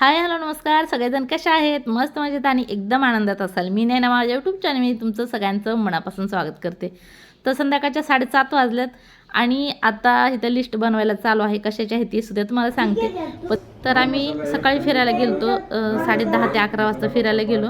Hi hello नमस्कार. सगळेजण कसे आहेत? मस्त मजेत आणि एकदम आनंदात असाल. मी नाही ना माझ्या यूट्यूब चॅनल मी तुमचं सगळ्यांचं मनापासून स्वागत करते. तर संध्याकाळच्या साडेसात वाजल्यात आणि आता इथं लिस्ट बनवायला चालू आहे कशाची आहे ती सुद्धा तुम्हाला सांगते. तर आम्ही सकाळी फिरायला गेलो साडे दहा ते अकरा वाजता फिरायला गेलो.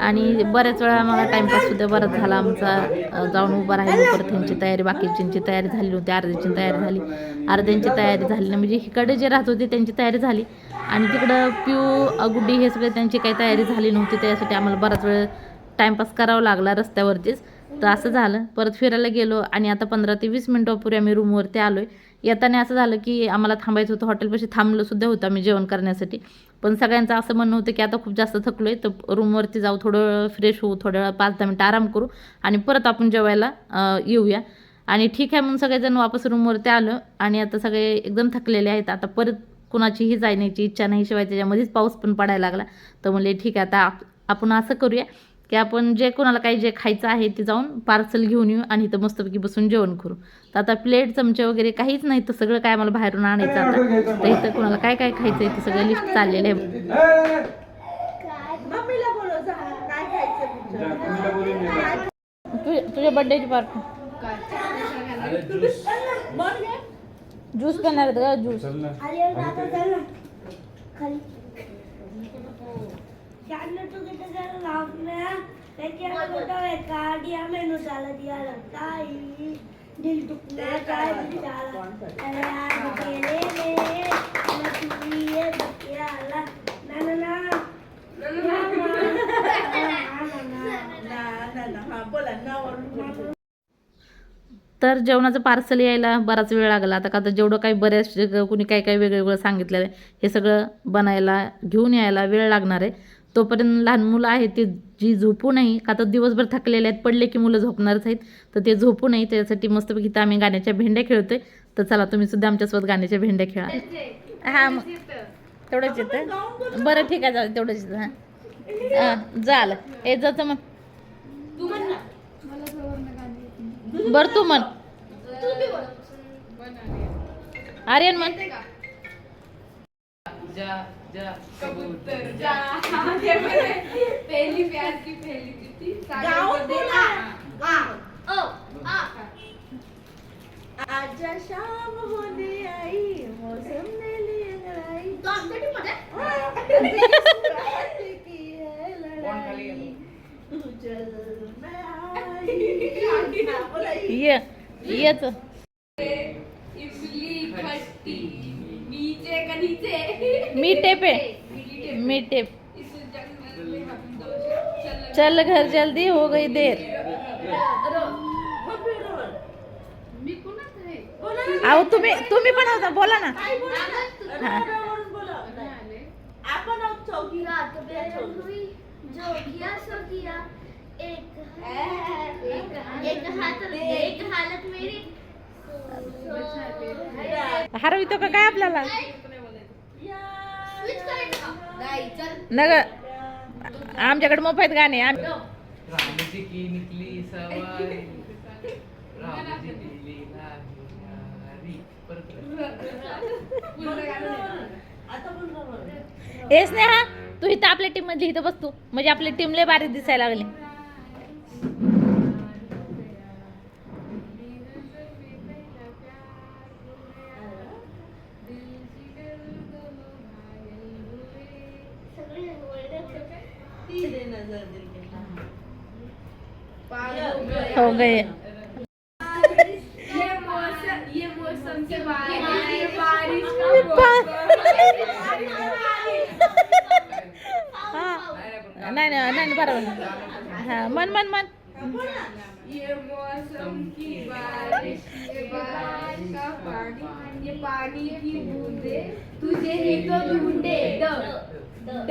आणि बऱ्याच वेळा मला टाईमपाससुद्धा बराच झाला. आमचा जाऊन उभा राहिलो परत त्यांची तयारी बाकीच्यांची तयारी झाली नव्हती अर्ध्याची तयारी झाली. अर्ध्यांची तयारी झाली म्हणजे इकडे जे राहत होते त्यांची तयारी झाली. आणि तिकडं पिऊ गुड्डी हे सगळे त्यांची काही तयारी झाली नव्हती त्यासाठी आम्हाला बराच वेळ टाईमपास करावा लागला रस्त्यावरतीच. तर असं झालं. परत फिरायला गेलो आणि आता पंधरा ते वीस मिनटापूर्वी आम्ही रूमवरती आलो आहे येताना असं झालं की आम्हाला थांबायचं होतं. हॉटेलपाशी थांबलोसुद्धा होतं आम्ही जेवण करण्यासाठी. पण सगळ्यांचं असं म्हणणं होतं की आता खूप जास्त थकलो आहे तर रूमवरती जाऊ थोडं फ्रेश होऊ थोड्या पाच दहा मिनटं आराम करू आणि परत आपण जेवायला येऊया. आणि ठीक आहे म्हणून सगळेजण वापस रूमवरती आलो आणि आता सगळे एकदम थकलेले आहेत. आता परत कुणाचीही जाण्याची इच्छा नाही. शिवाय त्याच्यामध्येच पाऊस पण पडायला लागला. तर म्हणले ठीक आहे आता आप- आपण असं करूया. की आपण जे कोणाला काही जे खायचं आहे ते जाऊन पार्सल घेऊन येऊ आणि इथं मस्तपैकी बसून जेवण करू. तर आता प्लेट चमचे वगैरे काहीच नाही तर सगळं काय आम्हाला बाहेरून आणायचं आता. तर इथं कोणाला काय काय खायचं आहे ते सगळं लिस्ट चाललेलं आहे? तुझ्या तुझ्या बड्डेची पार्टी. ज्यूस का? ज्यूस तर? जेवणाचं पार्सल यायला बराच वेळ लागला. आता का तर जेवढं काही बऱ्याच कुणी काय काय वेगळं वेगळं आहे हे सगळं बनायला घेऊन यायला वेळ लागणार आहे. तोपर्यंत लहान मुलं आहेत ती जी झोपू नाही का तर दिवसभर थकलेले आहेत पडले की मुलं झोपणारच आहेत तर ते झोपू नाही त्यासाठी मस्तपैकी तर आम्ही गाण्याच्या भेंड्या खेळतोय. तर चला तुम्ही सुद्धा आमच्यासोबत गाण्याच्या भेंड्या खेळा. हां मग. तेवढंच येतं. बरं ठीक आहे चालेल तेवढंच येतं हां. हां झालं. हे जातं मग. बर तू म्हण. आर्यन म्हण. जा. कबूतर जा. हां, ते पण प्यार की पहिली किती? जाऊन बोला. आ, ओ, आ. आजा शाम होने आई मौसम ने लिए लड़ाई तो आमच्यासाठी मजा आहे. रात की है लड़ाई। चल मैं आई। ये येत. टेप है मिड टेप चल घर जल्दी हो गई देर. अहो तुम्ही तुम्ही पण होता बोला ना. आपण चौकीला का काय आपल्याला? न ग आमच्याकडे मोफत गाणे ए स्नेहा तू इथं आपल्या टीम मधली इथं बसतो म्हणजे आपली टीम लय बारीक दिसायला लागली. हो गए। ये मौसम ये मौसम की बारिश ये बारिश। का हा। नाही नाही नाही बरोबर हा मन मन मन। ये मौसम की बारिश ये बारिश का पानी ये पानी की बूंदे। तुझे ही तो ढूंढे। ड ड।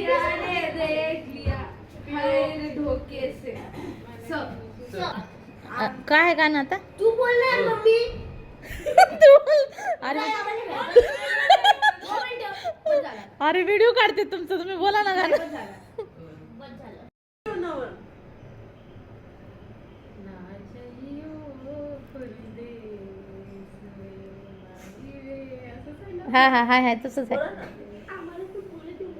मुझको पिराने देख लिया मेरे धोखे से। सब अ, काय आहे गाणं आता? तू बोल ना मम्मी. तू बोल. अरे. अरे व्हिडिओ काढते तुमचं तुम्ही बोला ना गाणं. हा हा हाय हाय तसंच आहे रे जा रे आलं परत मी बोलू का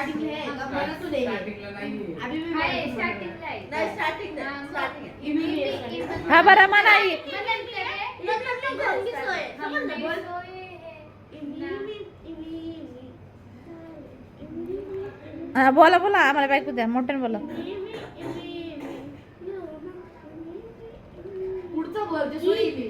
नाहीये हा बरं म्हणा आई हा बोला बोला आम्हाला बायको द्या मोठ्याने बोला पुढचं बोल ते सोयी.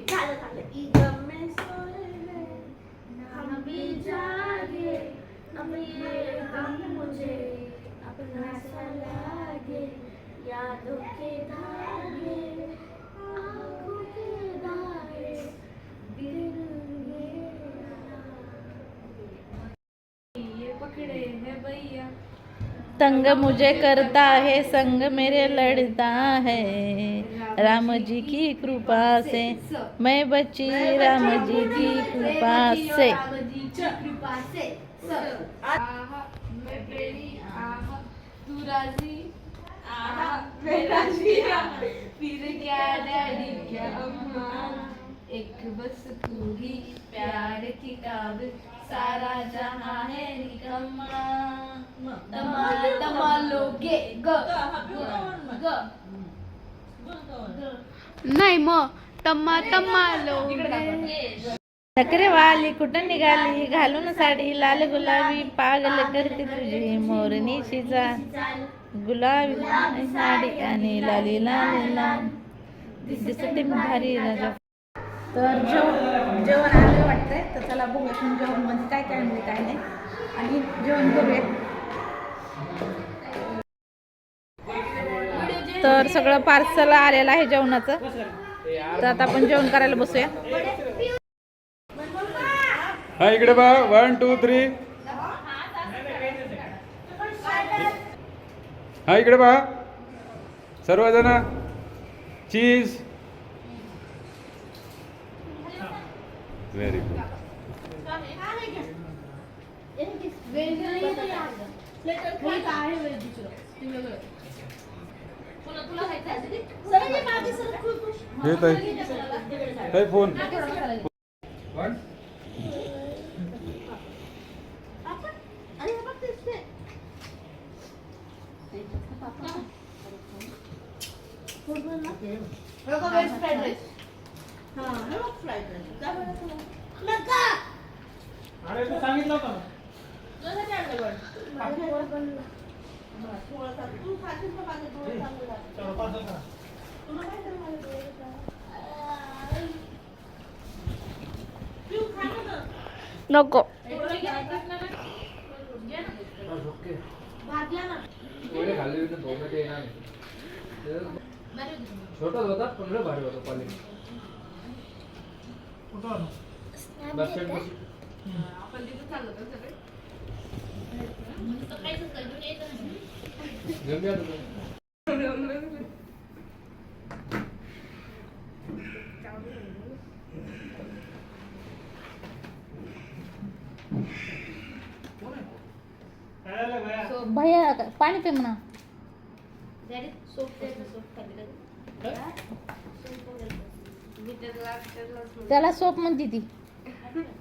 तंग मुझे करता है संग मेरे लड़ता है। राम जी की कृपा से मैं बची राम जी की कृपा से। कृपा से। फिर क्या डैडी क्या अम्मा एक बस तू ही प्यार की सारा जहां है निकम्मा तमाल तमालोगे ग ग नाही मग तम्मा तम्मा नकरे वाली कुठं निघाली? घालून साडी लाल गुलाबी पागल करते तुझी मोरणीची जा गुलाबी साडी आणि लाली लाल लाल. दिसते भारी राजा. तर जेवण जेवण आलं वाटतंय. तर चला बघूया जेवणमध्ये काय काय म्हणजे काय नाही. आणि जेवण करूया. तर सगळं पार्सल आलेलं आहे जेवणाचं. तर आता आपण जेवण करायला बसूया. हा इकडे बा वन टू थ्री हा इकडे बा सर्वजण? चीज? व्हेरी गुड आहे? फोन वन नको एवढे खाल्ले बिल्ले धोका ते येणार नाही. छोटाच होता पण लय भारी होता क्वालिटी बस स्टँड भैया पाणी पे म्हणा. त्याला सोप म्हणते ती सोप मारा फोनमध्ये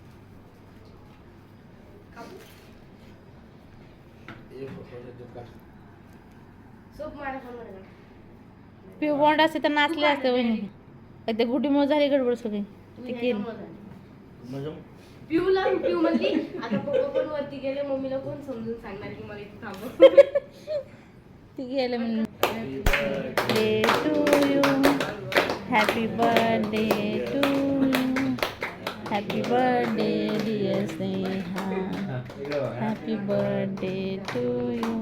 पिऊ बॉन्ड असते तर नाचले असते वहिनी ते गुटीमुळे झाली गडबड सगळी ते केली पिऊला पिऊ म्हणली आता पप्पा पण वरती गेले मम्मीला कोण समजून सांगणार की मला इथे थांबव ती गेले म्हणून birthday to you. Happy birthday to you. Happy birthday, dear Sneha. Happy birthday to you.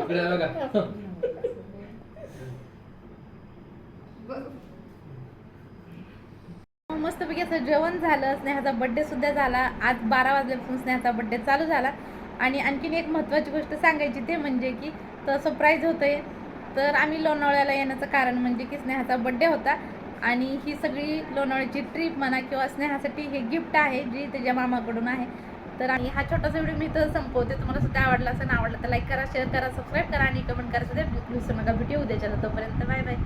इकडे बघा मस्तपैकी असं जेवण झालं स्नेहाचा बड्डे सुद्धा झाला. आज बारा वाजल्यापासून स्नेहाचा बड्डे चालू झाला. आणि आणखीन एक महत्त्वाची गोष्ट सांगायची ते म्हणजे की तर सरप्राईज होतंय. तर आम्ही लोणावळ्याला येण्याचं कारण म्हणजे की स्नेहाचा बड्डे होता. आणि ही सगळी लोणावळ्याची ट्रिप म्हणा किंवा स्नेहासाठी हे गिफ्ट आहे जी त्याच्या मामाकडून आहे. तर आणि हा छोटासा व्हिडिओ मी तर संपवते. तुम्हाला सुद्धा आवडला असेल आवडला तर लाईक करा शेअर करा सबस्क्राईब करा आणि कमेंट करा. सुद्धा विसरू नका व्हिडिओ उद्याच्याला तोपर्यंत बाय बाय